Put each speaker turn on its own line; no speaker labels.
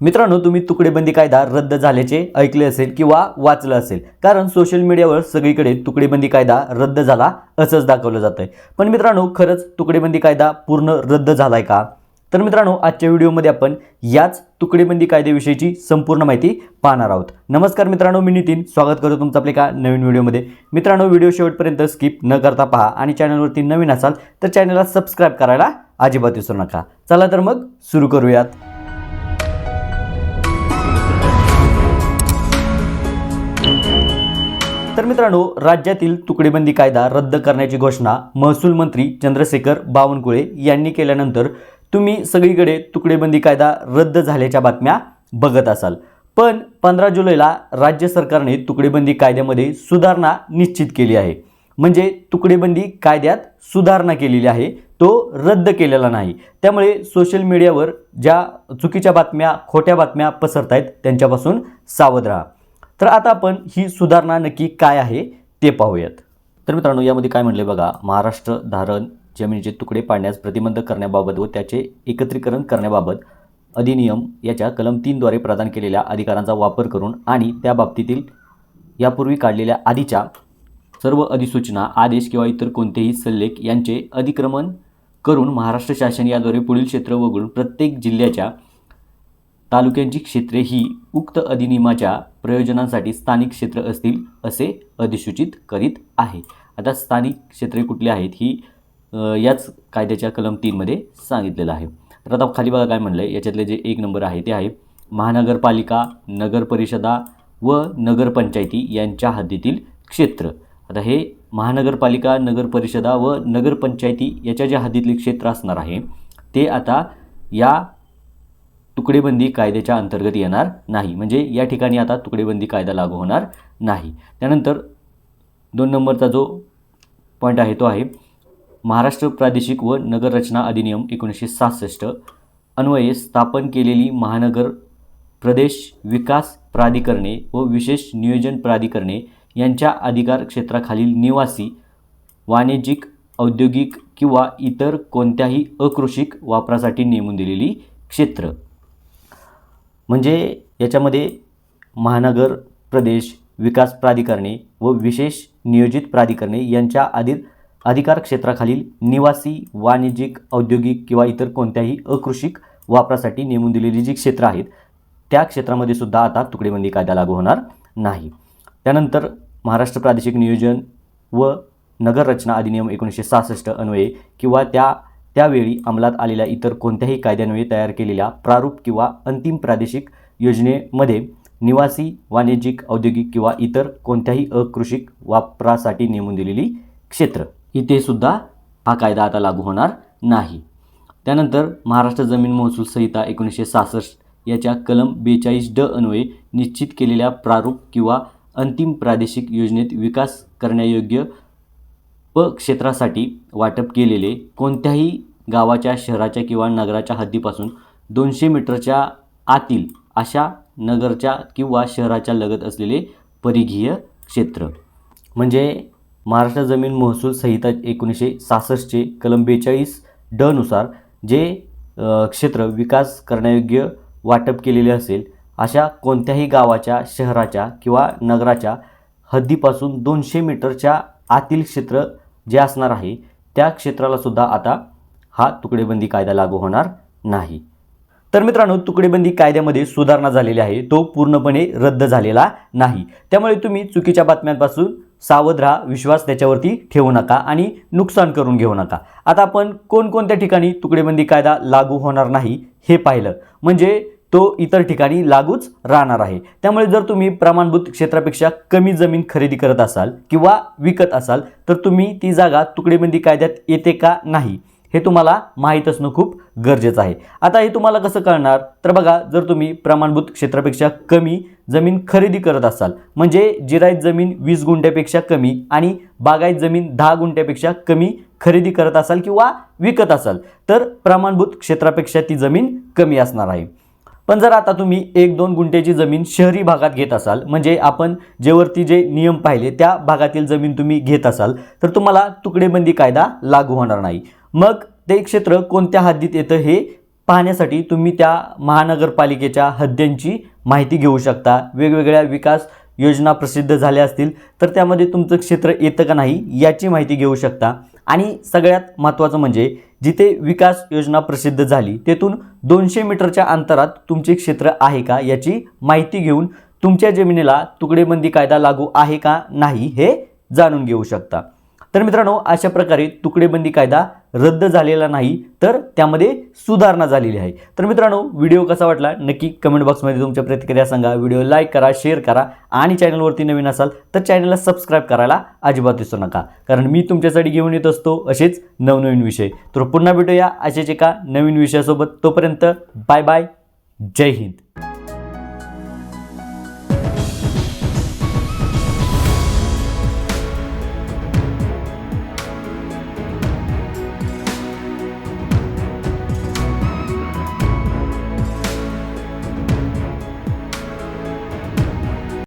मित्रांनो तुम्ही तुकडेबंदी कायदा रद्द झाल्याचे ऐकले असेल किंवा वाचलं असेल कारण सोशल मीडियावर सगळीकडे तुकडेबंदी कायदा रद्द झाला असंच दाखवलं जातं आहे पण मित्रांनो खरंच तुकडेबंदी कायदा पूर्ण रद्द झालाय का? तर मित्रांनो आजच्या व्हिडिओमध्ये आपण याच तुकडेबंदी कायद्याविषयीची संपूर्ण माहिती पाहणार आहोत. नमस्कार मित्रांनो मी नितीन. स्वागत करतो तुमचं आपल्या एका नवीन व्हिडिओमध्ये. मित्रांनो व्हिडिओ शेवटपर्यंत स्किप न करता पहा आणि चॅनलवरती नवीन असाल तर चॅनलला सबस्क्राईब करायला अजिबात विसरू नका. चला तर मग सुरू करूयात. तर मित्रांनो राज्यातील तुकडेबंदी कायदा रद्द करण्याची घोषणा महसूल मंत्री चंद्रशेखर बावनकुळे यांनी केल्यानंतर तुम्ही सगळीकडे तुकडेबंदी कायदा रद्द झाल्याच्या बातम्या बघत असाल. पण पंधरा जुलैला राज्य सरकारने तुकडेबंदी कायद्यामध्ये सुधारणा निश्चित केली आहे. म्हणजे तुकडेबंदी कायद्यात सुधारणा केलेली आहे तो रद्द केलेला नाही. त्यामुळे सोशल मीडियावर ज्या चुकीच्या बातम्या खोट्या बातम्या पसरत आहेत त्यांच्यापासून सावध राहा. तर आता आपण ही सुधारणा नक्की काय आहे ते पाहूयात. तर मित्रांनो यामध्ये काय म्हणले बघा महाराष्ट्र धारण जमिनीचे तुकडे पाडण्यास प्रतिबंध करण्याबाबत व त्याचे एकत्रीकरण करण्याबाबत अधिनियम याच्या कलम तीनद्वारे प्रदान केलेल्या अधिकारांचा वापर करून आणि त्या बाबतीतील यापूर्वी काढलेल्या आधीच्या सर्व अधिसूचना आदेश किंवा इतर कोणतेही सल्लेख यांचे अधिक्रमण करून महाराष्ट्र शासन याद्वारे पुढील क्षेत्र वगळून प्रत्येक जिल्ह्याच्या तालुक्यांची क्षेत्रे ही उक्त अधिनियमाच्या प्रयोजनांसाठी स्थानिक क्षेत्र असतील असे अधिसूचित करीत आहे. आता स्थानिक क्षेत्रे कुठली आहेत ही याच कायद्याच्या कलम तीनमध्ये सांगितलेलं आहे. तर आता खाली बघा काय म्हणलं आहे याच्यातले जे एक नंबर आहे ते आहे महानगरपालिका नगर परिषदा व नगरपंचायती यांच्या हद्दीतील क्षेत्र. आता हे महानगरपालिका नगर परिषदा व नगरपंचायती याच्या ज्या हद्दीतले क्षेत्र असणार आहे ते आता या तुकडेबंदी कायद्याच्या अंतर्गत येणार नाही. म्हणजे या ठिकाणी आता तुकडेबंदी कायदा लागू होणार नाही. त्यानंतर दोन नंबरचा जो पॉईंट आहे तो आहे महाराष्ट्र प्रादेशिक व नगररचना अधिनियम एकोणीसशे सहासष्ट अन्वये स्थापन केलेली महानगर प्रदेश विकास प्राधिकरणे व विशेष नियोजन प्राधिकरणे यांच्या अधिकार क्षेत्राखालील निवासी वाणिज्यिक औद्योगिक किंवा इतर कोणत्याही अकृषिक वापरासाठी नेमून दिलेली क्षेत्र. म्हणजे याच्यामध्ये महानगर प्रदेश विकास प्राधिकरणे व विशेष नियोजित प्राधिकरणे यांच्या आधी अधिकार क्षेत्राखालील निवासी वाणिज्यिक औद्योगिक किंवा इतर कोणत्याही अकृषिक वापरासाठी नेमून दिलेली जी क्षेत्रं आहेत त्या क्षेत्रामध्ये सुद्धा आता तुकडेबंदी कायदा लागू होणार नाही. त्यानंतर महाराष्ट्र प्रादेशिक नियोजन व नगररचना अधिनियम एकोणीसशे सहासष्ट अन्वये किंवा त्या त्यावेळी अंमलात आलेल्या इतर कोणत्याही कायद्यान्वये तयार केलेल्या प्रारूप किंवा अंतिम प्रादेशिक योजनेमध्ये निवासी वाणिज्यिक औद्योगिक किंवा इतर कोणत्याही अकृषिक वापरासाठी नेमून दिलेली क्षेत्र. इथे सुद्धा हा कायदा आता लागू होणार नाही. त्यानंतर महाराष्ट्र जमीन महसूल संहिता एकोणीसशे सहासष्ट याच्या कलम बेचाळीस ड अन्वये निश्चित केलेल्या प्रारूप किंवा अंतिम प्रादेशिक योजनेत विकास करण्यायोग्य प क्षेत्रासाठी वाटप केलेले कोणत्याही गावाच्या शहराच्या किंवा नगराच्या हद्दीपासून दोनशे मीटरच्या आतील अशा नगरच्या किंवा शहराच्या लगत असलेले परिघीय क्षेत्र. म्हणजे महाराष्ट्र जमीन महसूल संहिता एकोणीसशे सहासष्टचे कलम बेचाळीस डनुसार जे क्षेत्र विकास करण्यायोग्य वाटप केलेले असेल अशा कोणत्याही गावाच्या शहराच्या किंवा नगराच्या हद्दीपासून दोनशे मीटरच्या आतील क्षेत्र जे असणार आहे त्या क्षेत्रालासुद्धा आता हा तुकडेबंदी कायदा लागू होणार नाही. तर मित्रांनो तुकडेबंदी कायद्यामध्ये सुधारणा झालेली आहे. तो पूर्णपणे रद्द झालेला नाही. त्यामुळे तुम्ही चुकीच्या बातम्यांपासून सावध राहा विश्वास त्याच्यावरती ठेवू नका आणि नुकसान करून घेऊ नका. आता आपण कोणकोणत्या ठिकाणी तुकडेबंदी कायदा लागू होणार नाही हे पाहिलं. म्हणजे तो इतर ठिकाणी लागूच राहणार आहे. त्यामुळे जर तुम्ही प्रमाणभूत क्षेत्रापेक्षा कमी जमीन खरेदी करत असाल किंवा विकत असाल तर तुम्ही ती जागा तुकडेबंदी कायद्यात येते का नाही? हे तुम्हाला माहीत असणं खूप गरजेचं आहे. आता हे तुम्हाला कसं कळणार? तर बघा जर तुम्ही प्रमाणभूत क्षेत्रापेक्षा कमी जमीन खरेदी करत असाल म्हणजे जिरायत जमीन वीस गुंठ्यापेक्षा कमी आणि बागायत जमीन दहा गुंठ्यापेक्षा कमी खरेदी करत असाल किंवा विकत असाल तर प्रमाणभूत क्षेत्रापेक्षा ती जमीन कमी असणार आहे. पण जर आता तुम्ही एक दोन गुंठ्याची जमीन शहरी भागात घेत असाल म्हणजे आपण जेवरती जे नियम पाहिले त्या भागातील जमीन तुम्ही घेत असाल तर तुम्हाला तुकडेबंदी कायदा लागू होणार नाही. मग ते क्षेत्र कोणत्या हद्दीत येतं हे पाहण्यासाठी तुम्ही त्या महानगरपालिकेच्या हद्द्यांची माहिती घेऊ शकता. वेगवेगळ्या विकास योजना प्रसिद्ध झाल्या असतील तर त्यामध्ये तुमचं क्षेत्र येतं का नाही याची माहिती घेऊ शकता. आणि सगळ्यात महत्त्वाचं म्हणजे जिथे विकास योजना प्रसिद्ध झाली तेथून दोनशे मीटरच्या अंतरात तुमचे क्षेत्र आहे का याची माहिती घेऊन तुमच्या जमिनीला तुकडेबंदी कायदा लागू आहे का नाही हे जाणून घेऊ शकता. तर मित्रांनो अशा प्रकारे तुकडेबंदी कायदा रद्द झालेला नाही तर त्यामध्ये सुधारणा झालेली आहे. तर मित्रांनो व्हिडिओ कसा वाटला? नक्की कमेंट बॉक्समध्ये तुमच्या प्रतिक्रिया सांगा. व्हिडिओ लाईक करा शेअर करा आणि चॅनलवरती नवीन असाल तर चॅनलला सबस्क्राईब करायला अजिबात विसरू नका. कारण मी तुमच्यासाठी घेऊन येत असतो असेच नवनवीन विषय. तर पुन्हा भेटूया असेच एका नवीन विषयासोबत. तोपर्यंत बाय बाय जय हिंद.